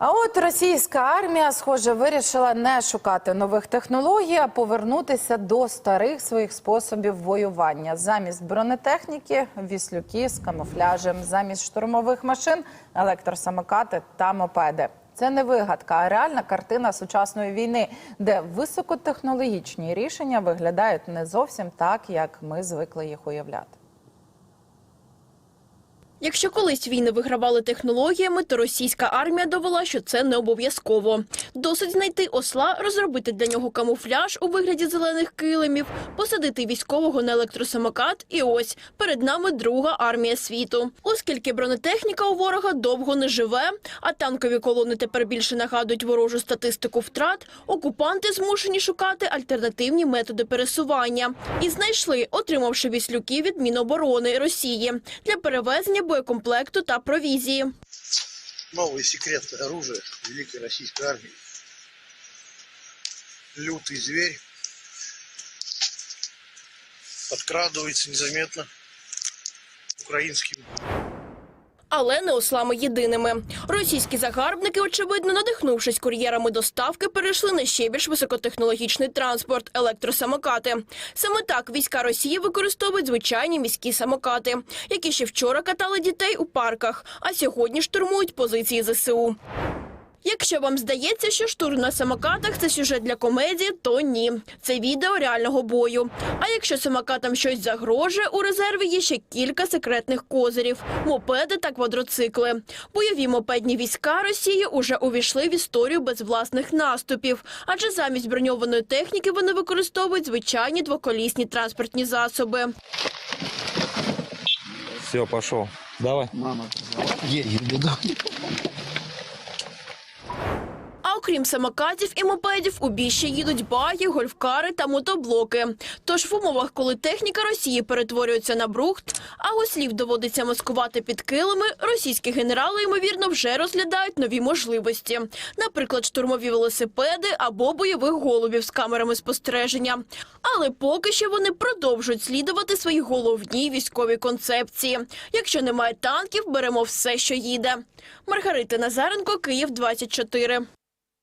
А от російська армія, схоже, вирішила не шукати нових технологій, а повернутися до старих своїх способів воювання. Замість бронетехніки віслюки з камуфляжем, замість штурмових машин електросамокати та мопеди. Це не вигадка, а реальна картина сучасної війни, де високотехнологічні рішення виглядають не зовсім так, як ми звикли їх уявляти. Якщо колись війни вигравали технологіями, то російська армія довела, що це не обов'язково. Досить знайти осла, розробити для нього камуфляж у вигляді зелених килимів, посадити військового на електросамокат, і ось перед нами друга армія світу. Оскільки бронетехніка у ворога довго не живе, а танкові колони тепер більше нагадують ворожу статистику втрат, окупанти змушені шукати альтернативні методи пересування і знайшли, отримавши віслюки від Міноборони Росії для перевезення боєкомплекту та провізії. Новый секрет оружия Великой Российской Армии. Лютый зверь подкрадывается незаметно украинским Але не ослами єдиними. Російські загарбники, очевидно, надихнувшись кур'єрами доставки, перейшли на ще більш високотехнологічний транспорт електросамокати. Саме так війська Росії використовують звичайні міські самокати, які ще вчора катали дітей у парках, а сьогодні штурмують позиції ЗСУ. Якщо вам здається, що штурм на самокатах це сюжет для комедії, то ні. Це відео реального бою. А якщо самокатам щось загрожує, у резерві є ще кілька секретних козирів: мопеди та квадроцикли. Бойові мопедні війська Росії уже увійшли в історію без власних наступів, адже замість броньованої техніки вони використовують звичайні двоколісні транспортні засоби. Все, пошел. Давай. А окрім самокатів і мопедів, у бій ще їдуть баги, гольфкари та мотоблоки. Тож в умовах, коли техніка Росії перетворюється на брухт, а ослів доводиться маскувати під килими, російські генерали, ймовірно, вже розглядають нові можливості. Наприклад, штурмові велосипеди або бойових голубів з камерами спостереження. Але поки що вони продовжують слідувати своїй головній військовій концепції. Якщо немає танків, беремо все, що їде. Маргарита Назаренко, Київ 24.